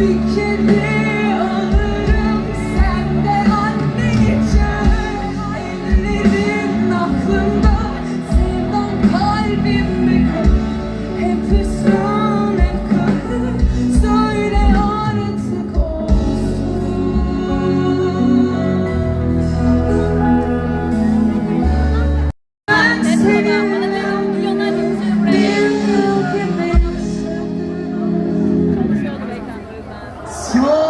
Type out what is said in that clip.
bir kere します。